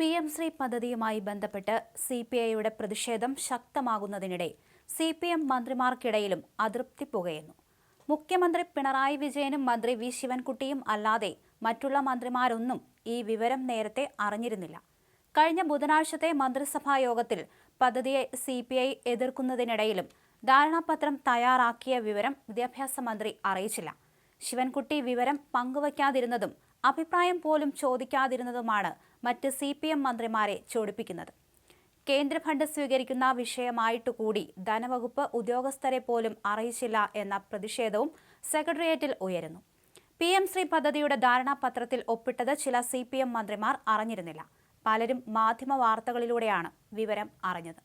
P M Shri പദ്ധതിയുമായി ബന്ധപ്പെട്ട് C P ഐയുടെ പ്രതിഷേധം ശക്തമാകുന്നതിനിടെ സി പി എം മന്ത്രിമാർക്കിടയിലും അതൃപ്തി പുകയുന്നു. മുഖ്യമന്ത്രി പിണറായി വിജയനും മന്ത്രി വി ശിവൻകുട്ടിയും അല്ലാതെ മറ്റുള്ള മന്ത്രിമാരൊന്നും ഈ വിവരം നേരത്തെ അറിഞ്ഞിരുന്നില്ല. കഴിഞ്ഞ ബുധനാഴ്ചത്തെ മന്ത്രിസഭാ യോഗത്തിൽ പദ്ധതിയെ സി പി ഐ എതിർക്കുന്നതിനിടയിലും ധാരണാപത്രം തയ്യാറാക്കിയ വിവരം വിദ്യാഭ്യാസ മന്ത്രി അറിയിച്ചില്ല. ശിവൻകുട്ടി വിവരം പങ്കുവയ്ക്കാതിരുന്നതും അഭിപ്രായം പോലും ചോദിക്കാതിരുന്നതുമാണ് മറ്റ് സി പി എം മന്ത്രിമാരെ ചൊടിപ്പിക്കുന്നത്. കേന്ദ്ര ഫണ്ട് സ്വീകരിക്കുന്ന വിഷയമായിട്ട് കൂടി ധനവകുപ്പ് ഉദ്യോഗസ്ഥരെ പോലും അറിയിച്ചില്ല എന്ന പ്രതിഷേധവും സെക്രട്ടേറിയറ്റിൽ ഉയരുന്നു. പി എം ശ്രീ പദ്ധതിയുടെ ധാരണാപത്രത്തിൽ ഒപ്പിട്ടത് ചില സി പി എം മന്ത്രിമാർ അറിഞ്ഞിരുന്നില്ല. പലരും മാധ്യമ വാർത്തകളിലൂടെയാണ് വിവരം അറിഞ്ഞത്.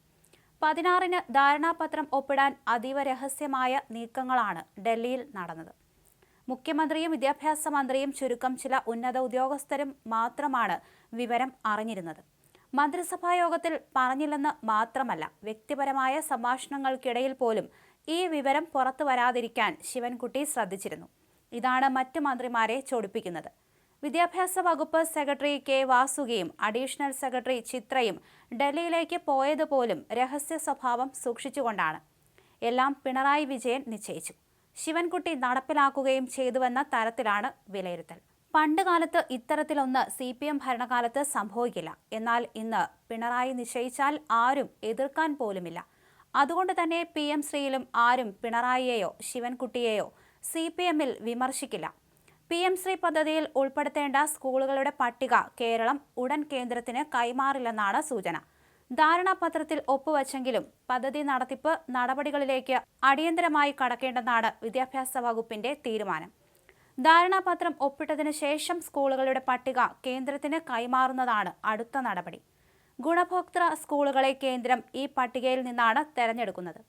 പതിനാറിന് ധാരണാപത്രം ഒപ്പിടാൻ അതീവ രഹസ്യമായ നീക്കങ്ങളാണ് ഡൽഹിയിൽ നടന്നത്. മുഖ്യമന്ത്രിയും വിദ്യാഭ്യാസ മന്ത്രിയും ചുരുക്കം ചില ഉന്നത ഉദ്യോഗസ്ഥരും മാത്രമാണ് വിവരം അറിഞ്ഞിരുന്നത്. മന്ത്രിസഭാ യോഗത്തിൽ പറഞ്ഞില്ലെന്ന് മാത്രമല്ല വ്യക്തിപരമായ സംഭാഷണങ്ങൾക്കിടയിൽ പോലും ഈ വിവരം പുറത്തു വരാതിരിക്കാൻ ശിവൻകുട്ടി ശ്രദ്ധിച്ചിരുന്നു. ഇതാണ് മറ്റു മന്ത്രിമാരെ ചൊടിപ്പിക്കുന്നത്. വിദ്യാഭ്യാസ വകുപ്പ് സെക്രട്ടറി കെ വാസുകയും അഡീഷണൽ സെക്രട്ടറി ചിത്രയും ഡൽഹിയിലേക്ക് പോയതുപോലും രഹസ്യ സ്വഭാവം സൂക്ഷിച്ചുകൊണ്ടാണ്. എല്ലാം പിണറായി വിജയൻ നിശ്ചയിച്ചു. ശിവൻകുട്ടി നടപ്പിലാക്കുകയും ചെയ്തുവെന്ന തരത്തിലാണ് വിലയിരുത്തൽ. പണ്ട് കാലത്ത് ഇത്തരത്തിലൊന്ന് സി പി എം ഭരണകാലത്ത് സംഭവിക്കില്ല. എന്നാൽ ഇന്ന് പിണറായി നിശ്ചയിച്ചാൽ ആരും എതിർക്കാൻ പോലുമില്ല. അതുകൊണ്ട് തന്നെ പി എം ശ്രീയിലും ആരും പിണറായിയെയോ ശിവൻകുട്ടിയെയോ സി പി എമ്മിൽ വിമർശിക്കില്ല. പി എം ശ്രീ പദ്ധതിയിൽ ഉൾപ്പെടുത്തേണ്ട സ്കൂളുകളുടെ പട്ടിക കേരളം ഉടൻ കേന്ദ്രത്തിന് കൈമാറില്ലെന്നാണ് സൂചന. ധാരണാപത്രത്തിൽ ഒപ്പുവച്ചെങ്കിലും പദ്ധതി നടത്തിപ്പ് നടപടികളിലേക്ക് അടിയന്തരമായി കടക്കേണ്ടെന്നാണ് വിദ്യാഭ്യാസ വകുപ്പിന്റെ തീരുമാനം. ധാരണാപത്രം ഒപ്പിട്ടതിനു ശേഷം സ്കൂളുകളുടെ പട്ടിക കേന്ദ്രത്തിന് കൈമാറുന്നതാണ് അടുത്ത നടപടി. ഗുണഭോക്തൃ സ്കൂളുകളെ കേന്ദ്രം ഈ പട്ടികയിൽ നിന്നാണ് തെരഞ്ഞെടുക്കുന്നത്.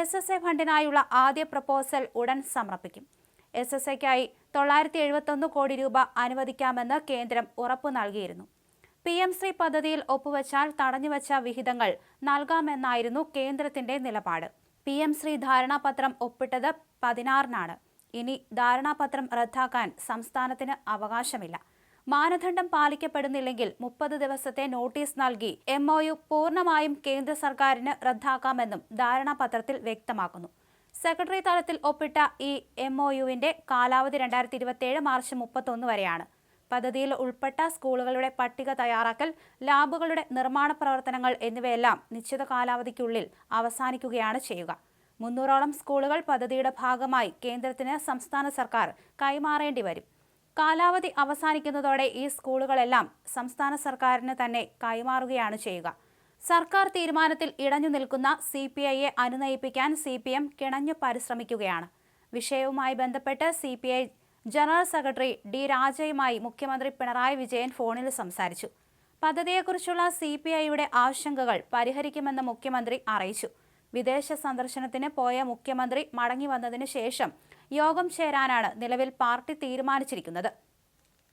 എസ് എസ് എ ഫണ്ടിനായുള്ള ആദ്യ പ്രപ്പോസൽ ഉടൻ സമർപ്പിക്കും. എസ് എസ് എക്കായി തൊള്ളായിരത്തി എഴുപത്തൊന്ന് കോടി രൂപ അനുവദിക്കാമെന്ന് കേന്ദ്രം ഉറപ്പു നൽകിയിരുന്നു. പി എം ശ്രീ പദ്ധതിയിൽ ഒപ്പുവച്ചാൽ തടഞ്ഞുവച്ച വിഹിതങ്ങൾ നൽകാമെന്നായിരുന്നു കേന്ദ്രത്തിന്റെ നിലപാട്. പി എം ശ്രീ ധാരണാപത്രം ഒപ്പിട്ടത് പതിനാറിനാണ്. ഇനി ധാരണാപത്രം റദ്ദാക്കാൻ സംസ്ഥാനത്തിന് അവകാശമില്ല. മാനദണ്ഡം പാലിക്കപ്പെടുന്നില്ലെങ്കിൽ മുപ്പത് ദിവസത്തെ നോട്ടീസ് നൽകി എം ഒ യു പൂർണമായും കേന്ദ്ര സർക്കാരിന് റദ്ദാക്കാമെന്നും ധാരണാപത്രത്തിൽ വ്യക്തമാക്കുന്നു. സെക്രട്ടറി തലത്തിൽ ഒപ്പിട്ട ഈ എം ഒ യുവിന്റെ കാലാവധി രണ്ടായിരത്തി ഇരുപത്തിയേഴ് മാർച്ച് മുപ്പത്തൊന്ന് വരെയാണ്. പദ്ധതിയിൽ ഉൾപ്പെട്ട സ്കൂളുകളുടെ പട്ടിക തയ്യാറാക്കൽ ലാബുകളുടെ നിർമ്മാണ പ്രവർത്തനങ്ങൾ എന്നിവയെല്ലാം നിശ്ചിത കാലാവധിക്കുള്ളിൽ അവസാനിക്കുകയാണ് ചെയ്യുക. മുന്നൂറോളം സ്കൂളുകൾ പദ്ധതിയുടെ ഭാഗമായി കേന്ദ്രത്തിന് സംസ്ഥാന സർക്കാർ കൈമാറേണ്ടി വരും. കാലാവധി അവസാനിക്കുന്നതോടെ ഈ സ്കൂളുകളെല്ലാം സംസ്ഥാന സർക്കാരിന് തന്നെ കൈമാറുകയാണ് ചെയ്യുക. സർക്കാർ തീരുമാനത്തിൽ ഇടഞ്ഞു നിൽക്കുന്ന സി പി ഐയെ അനുനയിപ്പിക്കാൻ സി പി എം കിണഞ്ഞു പരിശ്രമിക്കുകയാണ്. വിഷയവുമായി ബന്ധപ്പെട്ട് C P I general secretary D രാജയുമായി മുഖ്യമന്ത്രി പിണറായി വിജയൻ ഫോണിൽ സംസാരിച്ചു. പദ്ധതിയെക്കുറിച്ചുള്ള സി പി ഐയുടെ ആശങ്കകൾ പരിഹരിക്കുമെന്ന് മുഖ്യമന്ത്രി അറിയിച്ചു. വിദേശ സന്ദർശനത്തിന് പോയ മുഖ്യമന്ത്രി മടങ്ങി വന്നതിന് ശേഷം യോഗം ചേരാനാണ് നിലവിൽ പാർട്ടി തീരുമാനിച്ചിരിക്കുന്നത്.